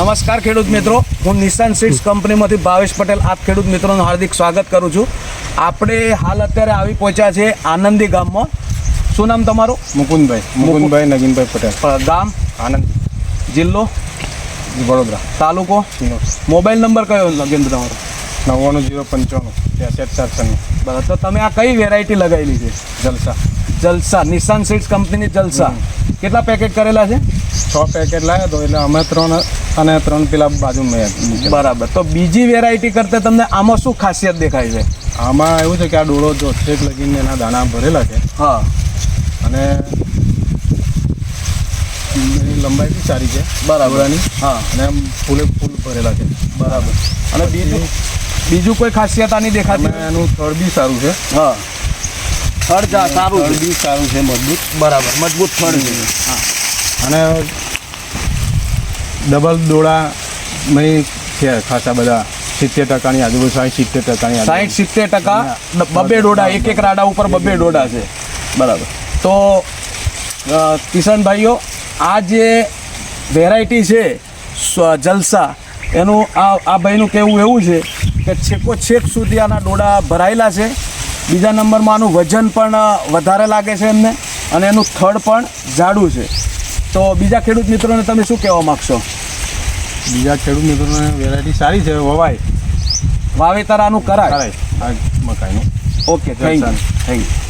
નમસ્કાર ખેડૂત મિત્રો. હું નિશાન સીડ્સ કંપનીમાંથી ભાવેશ પટેલ આપ ખેડૂત મિત્રોનું હાર્દિક સ્વાગત કરું છું. આપણે હાલ અત્યારે આવી પહોંચ્યા છે આનંદી ગામમાં. શું નામ તમારું? મુકુંદભાઈ. મુકુંદભાઈ નગીનભાઈ પટેલ. ગામ? આનંદ. જિલ્લો? વડોદરા. તાલુકો? મોબાઈલ નંબર કયો નગીન તમારો? નવ્વાણું જીરો પંચાણું ત્રેસઠ ચાર છન્નું બરાબર. તો તમે આ કઈ વેરાયટી લગાવેલી છે? જલસા. જલસા. નિશાન સીડ્સ કંપનીની જલસા. કેટલા પેકેટ કરેલા છે? છ પેકેટ લાવ્યા તો એટલે અમે ત્રણ અને ત્રણ પેલા બાજુ મેં બરાબર. તો બીજી વેરાયટી કરતાં તમને આમાં શું ખાસિયત દેખાય છે? આમાં એવું છે કે આ ડોળો જો છેક લગીને એના દાણા ભરેલા છે. હા. અને લંબાઈ બી સારી છે બરાબર. ડોળાની. હા. અને ફૂલે ફૂલ ભરેલા છે. બરાબર. અને બીજું? બીજું કોઈ ખાસિયત આની દેખાતી? એનું થળ બી સારું છે. હા. થળ સારું થળ બી સારું છે મજબૂત. બરાબર. મજબૂત થળ છે. હા. અને ડબલ દોડા નહીં છે ખાસા બધા. સિત્તેર ટકાની આજુબાજુ સાઠ સિત્તેર ટકાની. સાઠ સિત્તેર ટકા બબે ડોડા એક એક રાડા ઉપર બબે ડોડા છે. બરાબર. તો કિશનભાઈઓ આ જે વેરાયટી છે જલસા એનું આ આ ભાઈનું કહેવું એવું છે કે છેકો છેક સુધી આના ડોડા ભરાયેલા છે. બીજા નંબરમાં આનું વજન પણ વધારે લાગે છે એમને અને એનું થડ પણ જાડું છે. તો બીજા ખેડૂત મિત્રોને તમે શું કહેવા માગશો? બીજા ખેડૂત મિત્રોને વેરાયટી સારી છે વવાય. વાવેતર આનું કરાય. કરાય. આ મકાઈનું. Okay thank you thank you